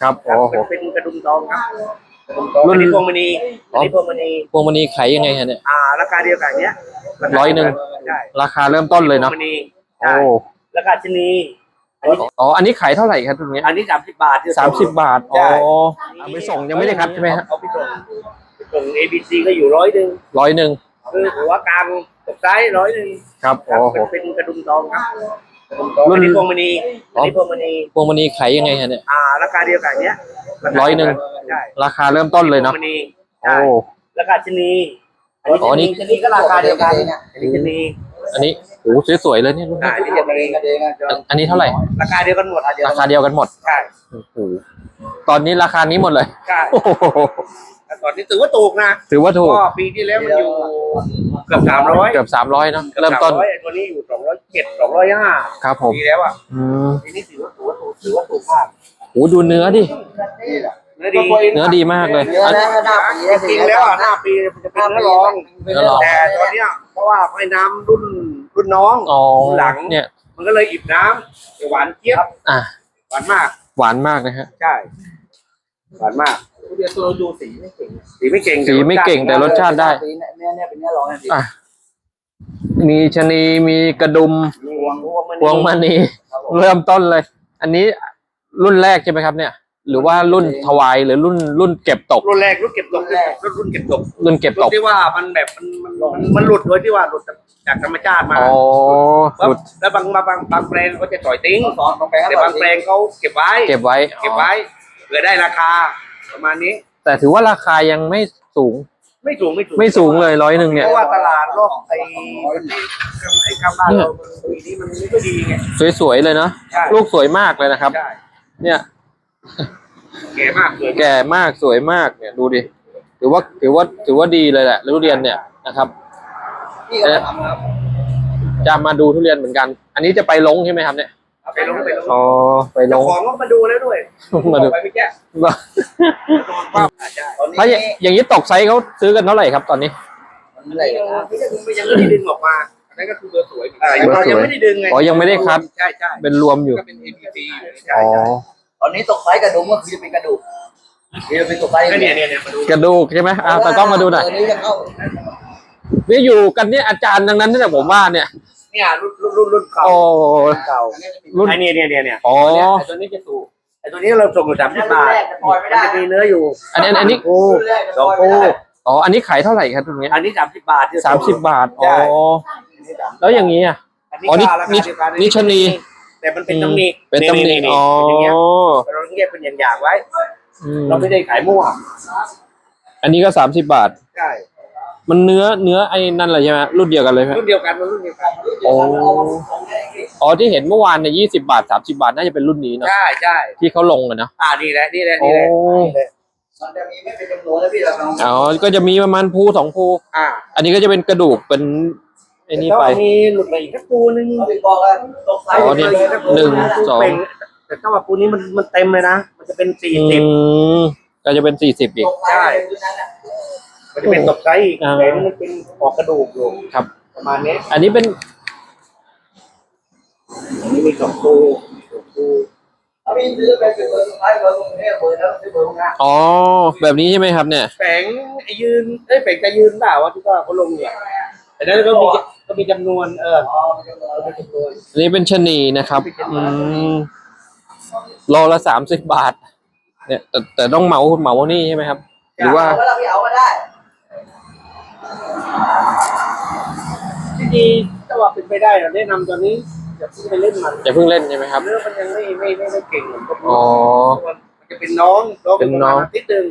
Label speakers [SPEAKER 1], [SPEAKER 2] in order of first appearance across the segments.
[SPEAKER 1] ครับ
[SPEAKER 2] ครับ
[SPEAKER 1] โอ้โห
[SPEAKER 2] เป็นเป็นกระดุมทองครับกระดุมทอง
[SPEAKER 1] รุ่
[SPEAKER 2] อั
[SPEAKER 1] น
[SPEAKER 2] น นี้พวงมณีอันนี้พวงมณี
[SPEAKER 1] พวงมณีขายยังไงฮะเนี่ย
[SPEAKER 2] อ่าราคาเดียวกันเนี้ยาคา
[SPEAKER 1] ร้อยหนึ่ง
[SPEAKER 2] ใช่
[SPEAKER 1] ราคาเริ่มต้นเลยเนาะ
[SPEAKER 2] พวงมณี
[SPEAKER 1] โอ้
[SPEAKER 2] ใช่ราคาชะนีอันนี้
[SPEAKER 1] อ๋ออันนี้ขายเท่าไหร่ครับตรงเนี้ย
[SPEAKER 2] อันนี้สามสิบบาทที่
[SPEAKER 1] สามสิบบาทอ๋อ
[SPEAKER 2] ใช่
[SPEAKER 1] เอาไปส่งยังไม่ได้คัดใช่ไหมฮะ
[SPEAKER 2] เอาไปส่งไปส่ง ABC ก็อยู่ร้อยหนึ่ง
[SPEAKER 1] ร้อยหนึ่ง
[SPEAKER 2] คือหัวกลางตกซ้ายร้อยหนึ่ง
[SPEAKER 1] ครับ
[SPEAKER 2] ครับ
[SPEAKER 1] โอ้โห
[SPEAKER 2] เป็นเป็นกระดุมทองครับก ระดุมทอง
[SPEAKER 1] รุ่น
[SPEAKER 2] อันนี้พวงมณีอันนี้พวงมณี
[SPEAKER 1] พวงมณีขายยังไงฮะเนี่ย
[SPEAKER 2] อ่า ราคาเดียวกันเนี้ยาคา
[SPEAKER 1] ร้อยหนึ่ง
[SPEAKER 2] ใช่
[SPEAKER 1] ราคาเริ่มต้นเลยเนาะ
[SPEAKER 2] พวงมณี
[SPEAKER 1] โอ้
[SPEAKER 2] ใช่ราคาชะนีอัน
[SPEAKER 1] อ๋อนี่
[SPEAKER 2] นี้ ชะนีก็ราคาเดียวกันอันนี้ชะนี
[SPEAKER 1] อันนี้โอ้โหสวยๆเลยเนี่ยรุ่น
[SPEAKER 2] อ่า
[SPEAKER 1] นี้
[SPEAKER 2] อันนี้ชะนี
[SPEAKER 1] อันอันนี้เท่าไหร่
[SPEAKER 2] ราคาเดียวกันหมด
[SPEAKER 1] ราคาเดียวกันหมด
[SPEAKER 2] ใช่
[SPEAKER 1] โอ้โหตอนนี้ราคานี้หมดเลย
[SPEAKER 2] ใช่
[SPEAKER 1] โอ้โห
[SPEAKER 2] แต่ตอนนี้ถือว่าถูกนะ
[SPEAKER 1] ถือว่าถูก
[SPEAKER 2] ก็ปีที่แล้วมันอยู่เกือบสามร้อย
[SPEAKER 1] เกือบสามร้อยเนาะเริ่มต้น
[SPEAKER 2] ตัวนี้อยู่สองร้อยเจ็ดสองร้อยห้า
[SPEAKER 1] ครับผม
[SPEAKER 2] ปีแล้วอะ
[SPEAKER 1] อืม
[SPEAKER 2] ปีนี้ถือว่าถือว่าถูกถือว่าถูกมาก
[SPEAKER 1] โอ้ดูเนื้อดิ
[SPEAKER 2] เนื้อดี
[SPEAKER 1] เนื้อดีมากเลย
[SPEAKER 3] เนื้อ
[SPEAKER 1] อัน
[SPEAKER 3] นะหน้าปี
[SPEAKER 2] จริงๆแล้วอะหน้าปีมันจะเป็นเนื้อรอง
[SPEAKER 1] เนื้อรอง
[SPEAKER 2] แต่ตอนเนี้ยเพราะว่าไอ้น้ำรุ่นรุ่นน้อง
[SPEAKER 1] อ๋อ
[SPEAKER 2] หลัง
[SPEAKER 1] เนี่ย
[SPEAKER 2] มันก็เลยอิบน้ำหวานเจี๊ยบ
[SPEAKER 1] อะ
[SPEAKER 2] หวานมาก
[SPEAKER 1] หวานมากนะฮะ
[SPEAKER 2] ใช่ หวานมากเดี๋ยวตัวดูสีไม่เก่งสีไม่เก่ง
[SPEAKER 1] สีไม่เก่งแต่รสชาติได้
[SPEAKER 3] ปีเนื้อเนี่ยเป็นเนื้อร้องนะพี่
[SPEAKER 1] อะ มีชะนีมีกระดุม
[SPEAKER 2] พวงพวง
[SPEAKER 1] พวงมณีเริ่มต้นเลย อันนี้รุ่นแรกใช่ไหมครับเนี่ย หรือว่ารุ่นถวายหรือรุ่นรุ่นเก็บตก
[SPEAKER 2] รุ่นแรกรุ่นเก็บตกรุ่นรุ่นเก็บตก
[SPEAKER 1] รุ่นเก็บ
[SPEAKER 2] รุ่
[SPEAKER 1] ต
[SPEAKER 2] น
[SPEAKER 1] ก
[SPEAKER 2] ที่ว่ามันแบบมันมันมันมันหลุดโดยที่ว่าหลุดจากธรรมชาติมา
[SPEAKER 1] อ๋อหลุด
[SPEAKER 2] แล้วบางบางบางบางแปลงเขาจะปล่อยทิ้ง
[SPEAKER 3] สอนของแปลง
[SPEAKER 2] แต่บางแปลงเขาเก็บไว้
[SPEAKER 1] เก็บไว้
[SPEAKER 2] เก็บไว้เผื่อได้ราคาประมาณนี้
[SPEAKER 1] แต่ถือว่าราคายังไม่สูง
[SPEAKER 2] ไม่สูงไม่สูง
[SPEAKER 1] ไม่สูงเลยร้อยหนึ่งเนี่ย
[SPEAKER 2] เพราะว่าตลาดโลกไอ้ไอ้ข้างบ้านเราปีนี้มันไม่ค่อยดีไง
[SPEAKER 1] สวยๆเลยเนาะ
[SPEAKER 2] ใช่
[SPEAKER 1] ลูกสวยมากเลยนะครับ
[SPEAKER 2] ใช่
[SPEAKER 1] เนี่ย
[SPEAKER 2] แก่มากเลย
[SPEAKER 1] แก่มากสวยมากเนี่ยดูดิถือว่าถือว่าถือว่าดีเลยแหละทุเรียนเนี่ยนะครับ
[SPEAKER 3] พี่ก็ทำครับ
[SPEAKER 1] จะมาดูทุเรียนเหมือนกัน อันนี้จะไปลงใช่ไหมครับเนี่ย
[SPEAKER 2] ไปลงไปลง
[SPEAKER 1] อ๋อไปล
[SPEAKER 2] เจ้างของก็มาดูแล้วด้วย
[SPEAKER 1] มาดู
[SPEAKER 2] ไปไม่แก้
[SPEAKER 1] ว่า
[SPEAKER 2] ว่าใช่
[SPEAKER 3] ตอนนี้
[SPEAKER 1] ถ้าอย่างอย่างนี้ตกไซส์เขาซื้อกันเท่าไหร่ครับตอนนี้
[SPEAKER 3] มันอะไรนะ
[SPEAKER 2] ยังไม่ได้ดึงออกมาอันนั้นก็คือเบอร์สวยอ่ายังยังไม่ได้ดึงไง
[SPEAKER 1] อ๋อยังไม่ได้คัด
[SPEAKER 2] ใช่ใช่
[SPEAKER 1] เป็นรวมอยู่
[SPEAKER 2] ก็เป็น ABC อยู่ใช่
[SPEAKER 1] อ๋อ
[SPEAKER 2] ใช่
[SPEAKER 3] ตอนนี้ตกไซส์กระดุมก็คือจะเป็นกระดูกนี่จะเป็นตกไซส์
[SPEAKER 2] ก็เนี่ยเนี่ยเนี่ยมาดู
[SPEAKER 1] กระดูกใช่ไหมอ่าแต่ก็มาดูหน่อย
[SPEAKER 3] ตัวนี้จะเข้า
[SPEAKER 1] นี่อยู่กันเนี่ยอาจารย์ดังนั้นนี่แหละผมว่าเนี่ย
[SPEAKER 2] เนี่ยรุ่นรุ่นรุ่นรุ่นเก่า
[SPEAKER 1] โอ้
[SPEAKER 2] เก่า
[SPEAKER 1] รุ่น
[SPEAKER 2] ไอ้เนี่ยเนี่ยเนี่ยเนี่ย
[SPEAKER 1] อ๋อ
[SPEAKER 2] ไอ้ตัวนี้จะถูกไอ้ตัวนี้เราส่งอยู่สามสิบบาท
[SPEAKER 3] แรกจะปล่อยไม่ได้
[SPEAKER 2] มันจะมีเนื้ออยู่
[SPEAKER 1] อันนี้อันนี้
[SPEAKER 2] โอ้
[SPEAKER 3] รุ่นแรกจะ
[SPEAKER 2] ส
[SPEAKER 3] ป
[SPEAKER 2] อง
[SPEAKER 3] ล่อยไม่
[SPEAKER 2] ปู
[SPEAKER 3] ได้
[SPEAKER 1] อ๋อ อันนี้ขายเท่าไหร่ครับตรงเนี้ย
[SPEAKER 2] อันนี้สามสิบบาทที่
[SPEAKER 1] สามสิบบาท อ๋อ
[SPEAKER 2] ใช่
[SPEAKER 1] แล้วอย่างนี้อะ
[SPEAKER 2] อันนี้
[SPEAKER 1] อ๋อนี่
[SPEAKER 2] ก็ราคา
[SPEAKER 1] นี่
[SPEAKER 2] เดียวกัน
[SPEAKER 1] นี่ชะนี
[SPEAKER 2] แต่มันเป็นตำหนิ
[SPEAKER 1] เป็นตำหนิ
[SPEAKER 2] ๆๆๆ
[SPEAKER 1] อ๋อ
[SPEAKER 2] เป็นอย่างเงี้ยเราต้องแยกเป็นอย่างๆไว้
[SPEAKER 1] อืม
[SPEAKER 2] เราไม่ได้ขายมั่ว
[SPEAKER 1] อันนี้ก็สามสิบบาท
[SPEAKER 2] ใช่
[SPEAKER 1] มันเนื้อเนื้อไอ้นั่นเลยใช่ไหมรุ่นเดียวกันเลยไหม
[SPEAKER 2] รุ่นเดียวกันมันรุ่นเดียวกัน
[SPEAKER 1] โอ้อ๋อที่เห็นเมื่อวานเนี่ยยี่สิบาทสามสิบาทน่าจะเป็นรุ่นนี้เนอะ
[SPEAKER 2] ใช่ใช่
[SPEAKER 1] ที่เขาลงกันเนอะ
[SPEAKER 2] อ่านี่แหละนี่แหละ
[SPEAKER 1] โอ้
[SPEAKER 2] นี่แหละ
[SPEAKER 3] มันจะมีไม่เป็นจำนวนแล้วพี่เราลอง
[SPEAKER 1] อ๋อก็จะมีประมาณภูสองภู
[SPEAKER 2] อ่า
[SPEAKER 1] อันนี้ก็จะเป็นกระดูกเป็นไอ้นี่ไป
[SPEAKER 2] แต่ถ้ามีหลุดมาอีกสักปูนึง
[SPEAKER 3] เขาไปบอกว่าตกไซส์
[SPEAKER 1] อ๋อเนี่ยหนึ่งสอง
[SPEAKER 2] เป็นแต่ถ้าว่าปูนี้มันมันเต็มเลยนะมันจะเป็นสี่
[SPEAKER 1] อื
[SPEAKER 2] สิบ
[SPEAKER 1] มก็จะเป็นสี่สิบอีก
[SPEAKER 3] ตก
[SPEAKER 2] มันจะเป็นตกไซส์อีก
[SPEAKER 1] อ่า
[SPEAKER 2] แต่นี่มันเป็นออกกระดูกอยู่
[SPEAKER 1] ครับ
[SPEAKER 2] ประมาณนี้
[SPEAKER 1] อันนี้เป็น
[SPEAKER 2] อันนี้มีสองปูสองปู
[SPEAKER 3] ถ้าพี่ซื้อไปเป็นเบอร์สุดท้ายเบอร์ตรงนี้เบอร์แล้วซื้อเบอร์ตรงนั้น
[SPEAKER 1] อ๋อแบบนี้ใช่ไหมครับ เนี่ย
[SPEAKER 2] แฝงไอ้ยืนเอ้ยแฝงจะยืนเปล่าวะที่ว่าเขาลงเนี่ยแต่นั้นก็มีก็มีจำนวนเออ
[SPEAKER 3] อ๋อมันจะเบอร์
[SPEAKER 2] มีจำนวน
[SPEAKER 1] อันนี้เป็นชะนีนะครับอืมโลละสามสิบบาท เนี่ย แต่แต่ต้องเหมาเหมานี่ใช่ไหมครับ หรือว่า
[SPEAKER 3] เอาแล้วพี่เอามาได้
[SPEAKER 2] ที่ดีถ้าว่าเป็นไปได้เราแนะนำตอนนี้อย่าเพิ่งไปเล่นมัน
[SPEAKER 1] อย่าเพิ่งเล่นใช่ไหมครับ
[SPEAKER 2] เนื้อมันยังไม่ไม่ไม่ไม่เก่งเหมือนกับ
[SPEAKER 1] อ๋อ
[SPEAKER 2] มันจะเป็นน้องน้อง
[SPEAKER 1] เป็นน้อง
[SPEAKER 2] นิดนึง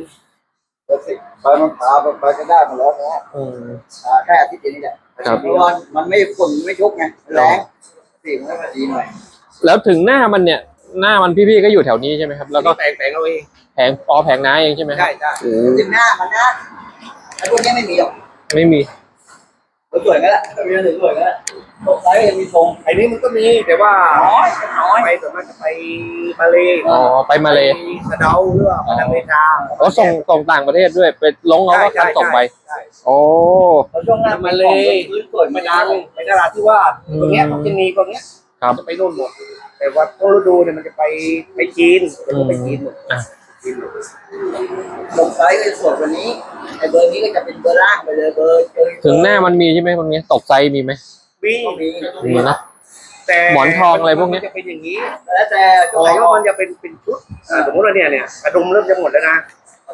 [SPEAKER 3] เบอร์สิบไปมันพาไปกันได้มาแล้วนะ
[SPEAKER 1] อืม
[SPEAKER 3] อ่าแค่อาทิตย์เดียวนี่แหละ
[SPEAKER 1] ครับ
[SPEAKER 3] เพราะว่ามันไม่ฝนไม่ชุกไงแรงสีมันก็ดีหน่อย
[SPEAKER 1] แล้วถึงหน้ามันเนี่ย หน้ามันพี่ๆก็อยู่แถวนี้ใช่ไหมครับ แล้วก็
[SPEAKER 2] แฝงแฝงเอาเอง
[SPEAKER 1] แผงอ๋อแผงน้าเองใช่ไหมครั
[SPEAKER 2] ใช่
[SPEAKER 1] บ
[SPEAKER 2] ใช่
[SPEAKER 1] โอ้
[SPEAKER 3] ถึงหน้ามันนะไอ้พวกนี้ไม่มีหรอก
[SPEAKER 1] ไม่มี
[SPEAKER 3] สวยๆก็แหละมีอะไรสวยๆก็แหละตกไซส์ยังมีทรง
[SPEAKER 2] ไอ้นี้มันก็มีแต่ว่า
[SPEAKER 3] น้อยเป็นน้อย
[SPEAKER 2] ไปส่วนมากจะไปมาเลย
[SPEAKER 1] อ๋อไปมาเลย
[SPEAKER 2] สะเดาหรือว่าไปอเมริกา
[SPEAKER 1] เขาส่งส่งต่างประเทศด้วยไปลงเขาก็คันส่งไป
[SPEAKER 2] ใช่
[SPEAKER 1] โอ้
[SPEAKER 3] เราช่วงหน้า
[SPEAKER 2] มาเลย
[SPEAKER 3] พื้นสวย
[SPEAKER 2] ไม่
[SPEAKER 3] ไม่
[SPEAKER 2] ดั
[SPEAKER 3] ดั
[SPEAKER 2] ง
[SPEAKER 3] ง
[SPEAKER 2] ไปตลาดที่ว่า
[SPEAKER 1] อืม
[SPEAKER 2] ตรงเนี้ยของที่นีตรงเนี้ย
[SPEAKER 1] ครับ
[SPEAKER 2] จะไปนู่นหมดไปแต่ว่าต้นฤดูเนี่ยมันจะไปไปจีนมันจะไปจีนหมด
[SPEAKER 1] อะ
[SPEAKER 2] จีน หมด
[SPEAKER 3] ลงไซส์ก็จะสวยกว่านี้ไอ้เบอร์นี้ก็จะเป็นเบอร์ล่างไปเลยเบอร์เบอร์
[SPEAKER 1] ถึงหน้ามันมีใช่ไหมตรงนี้ตกไซส์มีไหม
[SPEAKER 2] มี
[SPEAKER 3] ก็มี
[SPEAKER 1] มีนะ
[SPEAKER 2] แต่
[SPEAKER 1] หมอนทองอะไรพวกเนี้ย
[SPEAKER 2] มันจะเป็นอย่างนี้
[SPEAKER 3] แล้วแต่
[SPEAKER 2] ขอ
[SPEAKER 3] ตัว
[SPEAKER 2] งเรามันจะเป็นเป็นชุดอ่าสมมติว่าเนี่ยเนี่ยกระดุมเริ่มจะหมดแล้วนะ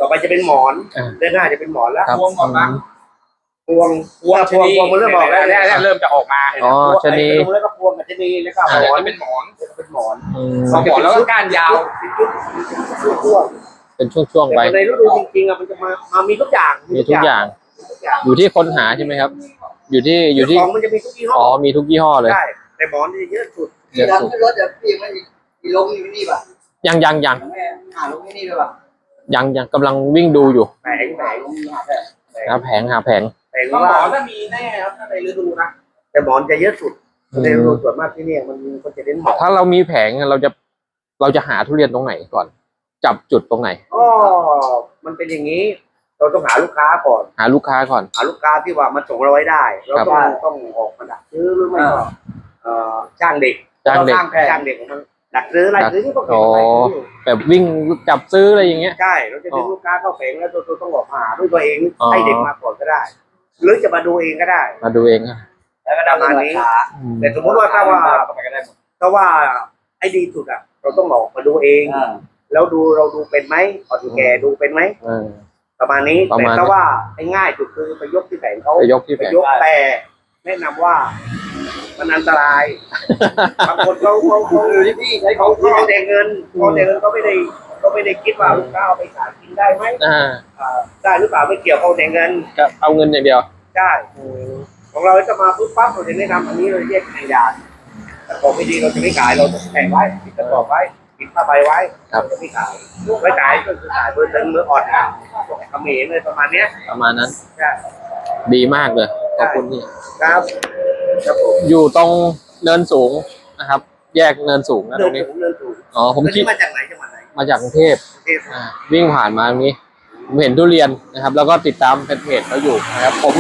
[SPEAKER 2] ต่อไปจะเป็นหมอน
[SPEAKER 1] อ่า
[SPEAKER 2] เดือนหน้าจะเป็นหมอนแล้ว
[SPEAKER 1] ครับ
[SPEAKER 2] พวงก่อน
[SPEAKER 1] อื
[SPEAKER 2] นะ
[SPEAKER 1] ม
[SPEAKER 2] พวงพวงพวงพวงมันเริ่มออกแล้ว
[SPEAKER 4] เนี่ยเนี่ยเริ่มจะออกมา
[SPEAKER 1] อ๋อชะนี
[SPEAKER 2] ไอ้กระดุมแล้วก็พวงกับชะนีแล้วก็หมอน
[SPEAKER 4] จะเป็นหมอน
[SPEAKER 2] เป็นหมอน
[SPEAKER 1] อืม
[SPEAKER 4] สองหมอนแล้วก็ก้านยาว
[SPEAKER 2] เป็นชุดชุดพวง
[SPEAKER 1] เป็นช่วงๆไป
[SPEAKER 2] แต่ในฤดูจริงๆอะมันจะมามามีทุกอย่าง
[SPEAKER 1] มีทุกอย่าง
[SPEAKER 2] มีทุกอย่าง
[SPEAKER 1] อยู่ที่ค้นหาใช่ไหมครับ อยู่ที่อยู่ที่
[SPEAKER 2] ของมันจะมีทุกยี่ห้
[SPEAKER 1] อ๋
[SPEAKER 2] อ
[SPEAKER 1] อมีทุกยี่ห้อเลย
[SPEAKER 2] ใช่แต่หมอนนี่เยอะสุด
[SPEAKER 1] เยอะ
[SPEAKER 3] ที่
[SPEAKER 1] สุด
[SPEAKER 3] ทำขึ้นรถจะพี่ไม่มีลงอยู่นี่ป่ะ
[SPEAKER 1] ยังยังยัง
[SPEAKER 3] แม่หาลงที่นี่ด้วยป่ะ
[SPEAKER 1] ยังยังกำลังวิ่งดูอยู่
[SPEAKER 2] แผงแผง
[SPEAKER 3] ลงหาแต่
[SPEAKER 1] หาแผงหาแผง
[SPEAKER 2] แผง
[SPEAKER 4] ก็หม
[SPEAKER 2] ว่า
[SPEAKER 4] อนถ้ามีแน่ครับถ้าในฤดูนะ
[SPEAKER 2] แต่หมอนจะเยอะสุด
[SPEAKER 1] อืม
[SPEAKER 2] ในฤดูส่วนมากที่เนี่ยมันมันจะเน้นหมอน
[SPEAKER 1] ถ้าเรามีแผงเราจะเราจะหาทุเรียนตรงไหนก่อน จับจุดตรงไหน
[SPEAKER 2] ก็มันเป็นอย่างนี้ เราต้องหาลูกค้าก่อน
[SPEAKER 1] หาลูกค้าก่อน
[SPEAKER 2] หาลูกค้าที่ว่ามันส่งเราไว้ได้ เรา
[SPEAKER 1] ครับ
[SPEAKER 2] ต้องต้องออกมาดักซื้อหรือไม่ก็เอ่อจ้างเด็ก
[SPEAKER 1] จ้างเด็ก
[SPEAKER 3] สร้างแผน
[SPEAKER 2] จ้างเด็กมันดักซื้ออะไรซื้อที่ต้องเก็บ
[SPEAKER 1] อ๋อ
[SPEAKER 2] อะไรซื้อ
[SPEAKER 1] แบบวิ่งจับซื้ออะไรอย่างเงี้ย
[SPEAKER 2] ใช่เราจะดึงลูกค้าเข้าแผงแล้วเราต้องออกมาหาด้วยตัวเอง
[SPEAKER 1] อ๋อ
[SPEAKER 2] ให้เด็กมาก่อนก็ได้ หรือจะมาดูเองก็ได้
[SPEAKER 1] มาดูเองอะ
[SPEAKER 3] แล้วก็ดำเนินราคา
[SPEAKER 1] อืม
[SPEAKER 2] แต่สมมติว่าถ้าว่า
[SPEAKER 3] ก็ไปกันได้หมด
[SPEAKER 2] ถ้าว่าไอ้ดีสุดอะ เราต้องออกมาดูเอง
[SPEAKER 3] อ่า
[SPEAKER 2] แล้วดูเราดูเป็นไหมออนแกดูเป็นไหม
[SPEAKER 1] เออ
[SPEAKER 2] ประมาณนี้
[SPEAKER 1] ประ
[SPEAKER 2] แต่
[SPEAKER 1] มาณ
[SPEAKER 2] ถ้าว่าไอ้ง่ายสุดคือไปยกที่แผงเขา
[SPEAKER 1] ไปยกที่
[SPEAKER 2] ไป
[SPEAKER 1] แผง
[SPEAKER 2] ยกแต่แนะนำว่า มันอันตรายบางคนเขาเขาเขา
[SPEAKER 3] คือที่พี่ใช้ข
[SPEAKER 2] เขา
[SPEAKER 3] อง
[SPEAKER 2] เขาแต่เงินเขาแต่เงินเขาไม่ได้เขาไม่ได้คิดว่าลูกค้าเอาไปขายกินได้ไหม
[SPEAKER 1] อ่า
[SPEAKER 2] อ่าได้หรือเปล่าไม่เกี่ยวเขาแต่เงิน
[SPEAKER 1] ก็เอาเงินอย่างเดียว
[SPEAKER 2] ได้ของเราจะมาปุ๊บปั๊บเราจะแนะนำอันนี้เราแยกในยานแต่ของไม่ดีเราจะไม่ขายเราจะแข่งไว้ติดกระสอบไว้ ติดผ้าใบไว้
[SPEAKER 1] ครับ
[SPEAKER 2] เราจะไม่ขายไม่ขายก็คือขายเบอร์ตึงเบอร์อ่อนนะเขมรเลยประมาณเนี้ย
[SPEAKER 1] ประมาณนั้น
[SPEAKER 2] ใช่
[SPEAKER 1] ดีมากเลย ขอบคุณนี่
[SPEAKER 2] ครับครับผม
[SPEAKER 1] อยู่ตรงเนินสูงนะครับ แยกเนินสูงนะต
[SPEAKER 2] เดิ
[SPEAKER 1] ร
[SPEAKER 2] น
[SPEAKER 1] งนี้
[SPEAKER 2] ถูกเดินถูก
[SPEAKER 1] อ๋อ ผม
[SPEAKER 2] แล้ว
[SPEAKER 1] คิด
[SPEAKER 2] นี่มาจากไหนจังหวัดไหน
[SPEAKER 1] มาจากกรุงเทพ
[SPEAKER 2] กรุงเทพ
[SPEAKER 1] อ่าวิ่งผ่านมาตรงนี้ ผมเห็นทุเรียนนะครับ แล้วก็ติดตามเพจเขาอยู่นะครับ ผม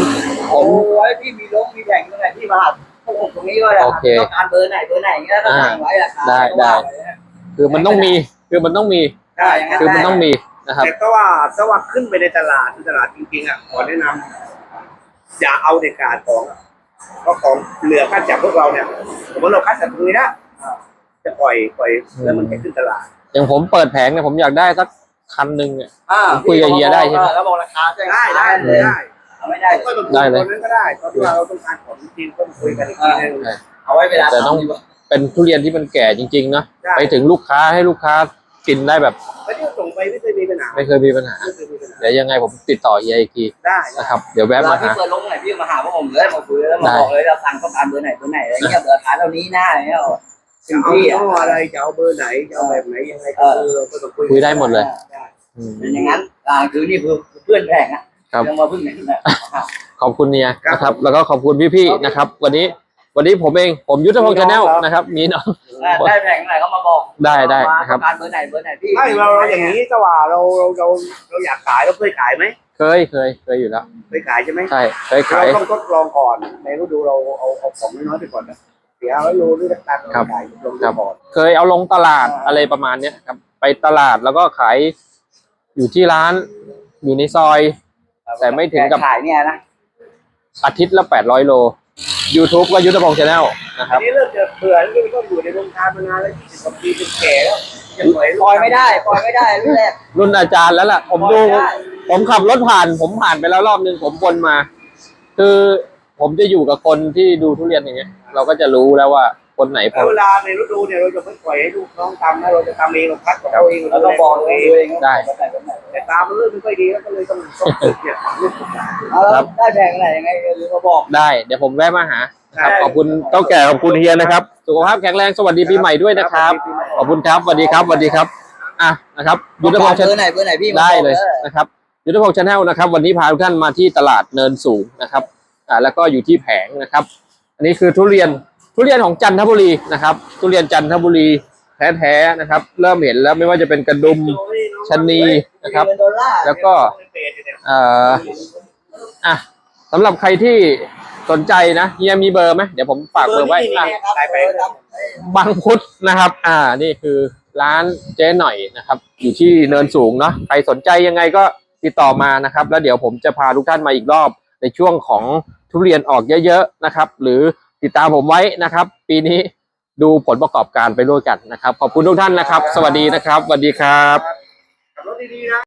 [SPEAKER 1] ผ
[SPEAKER 3] โอ้
[SPEAKER 1] ม
[SPEAKER 3] ยพี่มีลงมีแบ่งตรงไหนพี่มาพวกผมตรงนี้ก็ได้
[SPEAKER 1] โอเค
[SPEAKER 3] ต้องการเบอร์ไหนเบอร์ไหนอย่างเงี้ยก็สั่งไว้ราคา
[SPEAKER 1] ได้ได้ คือมันต้องมีคือมันต้องมี
[SPEAKER 2] ใช่
[SPEAKER 1] คือมันต้องมีนะครับ
[SPEAKER 2] แต่ก็ว่าถ้าว่าขึ้นไปในตลาดในตลาดจริงๆอะขอแนะนำอย่าเอาเด็ดขาดของเพราะของเหลือคัดจากพวกเราเนี่ยสมมติเราคัดจากตรงนี้นะจะปล่อยปล่อยแล้วมันจะขึ้นตลาด
[SPEAKER 1] อย่างผมเปิดแผงเนี่ยผมอยากได้สักคันหนึ่งเนี่ย
[SPEAKER 3] อ่า
[SPEAKER 1] คุยกับเฮียได้ใช่ไหม
[SPEAKER 3] แล้วบอกราคา
[SPEAKER 2] ได้ได้เลยได้
[SPEAKER 3] เอาไม่ได้
[SPEAKER 2] ก็ต้อง
[SPEAKER 1] ได้เลย
[SPEAKER 2] ตรงนั้นก็ได้เพราะว่าเราต้องการของจริงๆก็ต้องคุยกันอีกทีนึง
[SPEAKER 3] เอาไว้เวลา
[SPEAKER 1] แต่ต้อง
[SPEAKER 3] ทำดีกว่า
[SPEAKER 1] เป็นทุเรียนที่มันแก่จริงๆเนาะ
[SPEAKER 2] ได้
[SPEAKER 1] ไปถึงลูกค้าให้ลูกค้ากินได้แบบ
[SPEAKER 2] แล้วที่ส่งไปไม่เคยมีปัญหา
[SPEAKER 1] ไม่เคยมีปัญหา
[SPEAKER 2] ไม่เคยมีปัญหา
[SPEAKER 1] เดี๋ยวยังไงผมติดต่อเฮียอีกที
[SPEAKER 2] ได้
[SPEAKER 1] นะครับ เดี๋ยว
[SPEAKER 3] เว
[SPEAKER 1] แวะ
[SPEAKER 3] ลา
[SPEAKER 1] มา
[SPEAKER 3] พี่
[SPEAKER 1] หา
[SPEAKER 3] เปิดลงไหนพี่มาหาพวกผมเลยมาคุยแล้วมาบอกเลยเราสั่งต้องการเบอร์ไหนเบอร์ไหนอะไรเงี้ยเบอร์ขายเท่านี้หน้าอย่างเงี้ย
[SPEAKER 2] จะเอายี่ห้ออะไรจะเอาเบอร์ไหนจะเอาแบบไหนยังไงก็คือเราก็ต้องคุย
[SPEAKER 1] คุยได้หมดเลยอืม
[SPEAKER 3] เป็นอย่างนั้นอ่าคือนี่คือเพื่อนแพงนะครับ ยังมาเพิ่งเห็นนะ
[SPEAKER 1] ขอบคุณเนียนะครับ แล้วก็ขอบคุณพี่ๆนะครับ วันนี้ วันนี้ผมเองผมยุทธพงษ์ชาแนลนะครับ มีน้อง
[SPEAKER 3] ได้แพงไหนก็มาบอก
[SPEAKER 1] ได้ได้ครับ
[SPEAKER 3] ต้องการเบอร์ไหนเบอร์ไหนพี่
[SPEAKER 2] ไม่เราเราอย่างนี้ก็ว่าเราเราเราเราอยากขายเราเคยขายไหม
[SPEAKER 1] เคยเคยเคยอยู่แล้ว
[SPEAKER 2] เคยขายใช่ไหม
[SPEAKER 1] ใช่เคย
[SPEAKER 2] เรา
[SPEAKER 1] ขาย
[SPEAKER 2] ต้องทดลองก่อนในฤดูเราเอาเอาของน้อยๆไปก่อนนะเดี๋ยวเราดูด้วยการ
[SPEAKER 1] ครับ
[SPEAKER 2] ขายลง
[SPEAKER 1] ครับ
[SPEAKER 2] ก่อน
[SPEAKER 1] เคยเอาลงตลาดอะไรประมาณเนี้ยครับ ไปตลาดแล้วก็ขายอยู่ที่ร้าน อยู่ในซอย แต่ไม่ถึงกับ
[SPEAKER 3] ขายเนี่ยนะ
[SPEAKER 1] อาทิตย์ละแปดร้อยโล YouTube ก็ยุทธพงษ์ชาแนลนะค
[SPEAKER 2] อั
[SPEAKER 1] รั
[SPEAKER 2] น
[SPEAKER 1] บ
[SPEAKER 2] นี้เริ่มจะเบื่อแล้วก็อยู่ในโรงทานมานานแล้วยี่สิบกว่าปีเป็นแก่แล้วยังปล่อยให้ลูก
[SPEAKER 3] ปล่อยไม่ได้ปล่อยไม่ได้รุ่นแรก
[SPEAKER 1] รุ่นอาจารย์แล้วล่ะ ผมดู
[SPEAKER 3] ปล่อยไม่ได้
[SPEAKER 1] ผมขับรถผ่าน ผมผ่านไปแล้วรอบนึงผมวนมา คือผมจะอยู่กับคนที่ดูทุเรียนอย่างเงี้ย เราก็จะรู้แล้วว่า คนไหนพ
[SPEAKER 2] แล้
[SPEAKER 1] อ
[SPEAKER 2] วเวลาในฤดูเนี่ยเราจะไม่ปล่อยให้ลูกน้องทำนะเราจะทำเองเราคัดของเราเอง
[SPEAKER 3] เราต้องบอก
[SPEAKER 2] เอ
[SPEAKER 3] เอง
[SPEAKER 2] ง
[SPEAKER 1] ได้
[SPEAKER 2] แต่ตามมันเริ่มไม่ค่อยดีแล้วก็เลยต้องต้องฝึกเนี่ยลูก
[SPEAKER 3] เอาแล้วได้แพงไหนยังไงหรือมาบอก
[SPEAKER 1] ได้ เดี๋ยวผมแวะมาหาครับ
[SPEAKER 2] ได้
[SPEAKER 1] ขอบคุณเต้าแก่ขอบคุณเฮียนะครับ สุขภาพแข็งแรงสวัสดีปีใหม่ด้วยนะครับ ขอบคุณครับสวัสดีครับสวัสดีครับอะนะครับยุทธพงษ์ชา
[SPEAKER 3] เบอร์ไหนเบอร์ไหนพี่มา
[SPEAKER 1] ได้
[SPEAKER 3] บอก
[SPEAKER 1] เลยนะครับยุทธพงษ์ชาแนลนะครับ วันนี้พาทุกท่านมาที่ตลาดเนินสูงนะครับอ่าแล้วก็อยู่ที่แผงนะครับ อันนี้คือทุเรียน ทุเรียนของจันทบุรีนะครับ ทุเรียนจันทบุรีแท้ๆนะครับ เริ่มเห็นแล้วไม่ว่าจะเป็นกระดุมชะนีนะครับ
[SPEAKER 3] เป็นดอลลาร์
[SPEAKER 1] แล้วก็เอ่ออะสำหรับใครที่สนใจนะเฮียมีเบอร์ไหมเดี๋ยวผมฝากเบอร์ไว้อะ
[SPEAKER 3] ครับ
[SPEAKER 2] ขายไป
[SPEAKER 3] เบอร์ครับ
[SPEAKER 1] บางพุทธนะครับ อ่านี่คือร้านเจ๊หน่อยนะครับ อยู่ที่เนินสูงเนาะใครสนใจยังไงก็ติดต่อมานะครับ แล้วเดี๋ยวผมจะพาทุกท่านมาอีกรอบในช่วงของทุเรียนออกเยอะๆนะครับ หรือ ติดตามผมไว้นะครับ ปีนี้ดูผลประกอบการไปด้วยกันนะครับ ขอบคุณทุกท่านนะครับ สวัสดีนะครับสวัสดีครับ
[SPEAKER 2] ขับรถดีๆนะ